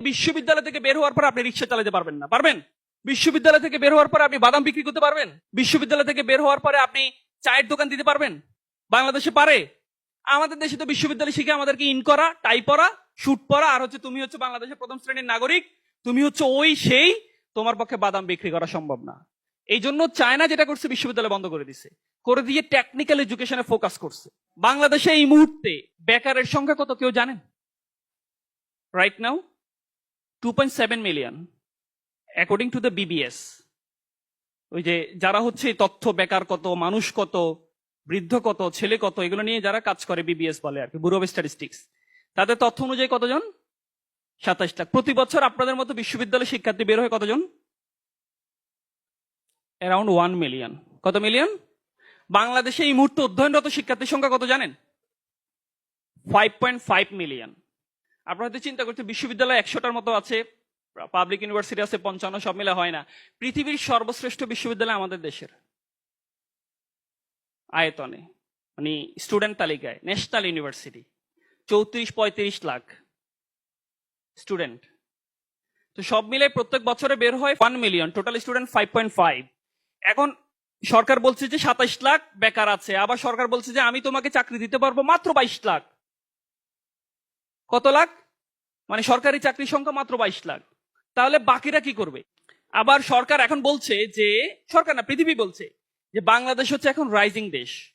বিশ্ববিদ্যালয় থেকে বের হওয়ার পর আপনি রিক্সা চালাতে পারবেন না। পারবেন? বিশ্ববিদ্যালয় থেকে বের হওয়ার পরে আপনি বাদাম বিক্রি করতে পারবেন? বিশ্ববিদ্যালয় থেকে বের হওয়ার পরে আপনি চায়ের দোকান দিতে পারবেন? বাংলাদেশে পারে? আমাদের দেশে তো বিশ্ববিদ্যালয় শিখে আমাদেরকে ইন করা, টাই পরা, শুট পরা, আর হচ্ছে তুমি হচ্ছে বাংলাদেশের প্রথম শ্রেণির নাগরিক, তুমি হচ্ছে ওই সেই, তোমার পক্ষে বাদাম বিক্রি করা সম্ভব না। এই জন্য চায়না যেটা করছে বিশ্ববিদ্যালয় বন্ধ করে দিছে। করে দিয়ে টেকনিক্যাল এডুকেশনে ফোকাস করছে। বাংলাদেশে এই মুহূর্তে বেকারের সংখ্যা কত কেউ জানেন? Right now two point seven million according to the BBS ওই যে যারা হচ্ছে তথ্য, বেকার কত, মানুষ কত, বৃদ্ধ কত, ছেলে কত, এগুলো নিয়ে যারা কাজ করে বিবিএস বলে আর কি ব্যুরো অফ স্ট্যাটিস্টিক্স তাদের তথ্য অনুযায়ী কতজন? সাতাশ লাখ। প্রতি বছর আপনাদের মতো বিশ্ববিদ্যালয় শিক্ষার্থী বের হয় কতজন? অ্যারাউন্ড ওয়ান মিলিয়ন কত মিলিয়ন বাংলাদেশে এই মুহূর্তে অধ্যয়নরত শিক্ষার্থীর সংখ্যা কত জানেন? ফাইভ পয়েন্ট ফাইভ মিলিয়ন আপনারা হয়তো চিন্তা করছেন বিশ্ববিদ্যালয় একশোটার মতো আছে পাবলিক ইউনিভার্সিটি আছে, পঞ্চান্ন, সব মিলে হয় না। পৃথিবীর সর্বশ্রেষ্ঠ বিশ্ববিদ্যালয় আমাদের দেশের। আয়তনে মানে স্টুডেন্ট তালিকায় ন্যাশনাল ইউনিভার্সিটি চৌত্রিশ, পঁয়ত্রিশ লাখ স্টুডেন্ট তো সব মিলে প্রত্যেক বছরে বের হয় one million total student five point five এখন সরকার বলছে যে সাতাইশ লাখ বেকার আছে, আবার সরকার বলছে যে আমি তোমাকে চাকরি দিতে পারব মাত্র বাইশ লাখ। কত লাখ? মানে সরকারি চাকরির সংখ্যা মাত্র বাইশ লাখ। তাহলে বাকিরা কি করবে? আবার সরকার এখন বলছে যে, সরকার না, পৃথিবী বলছে যে, বাংলাদেশ হচ্ছে এখন রাইজিং দেশ।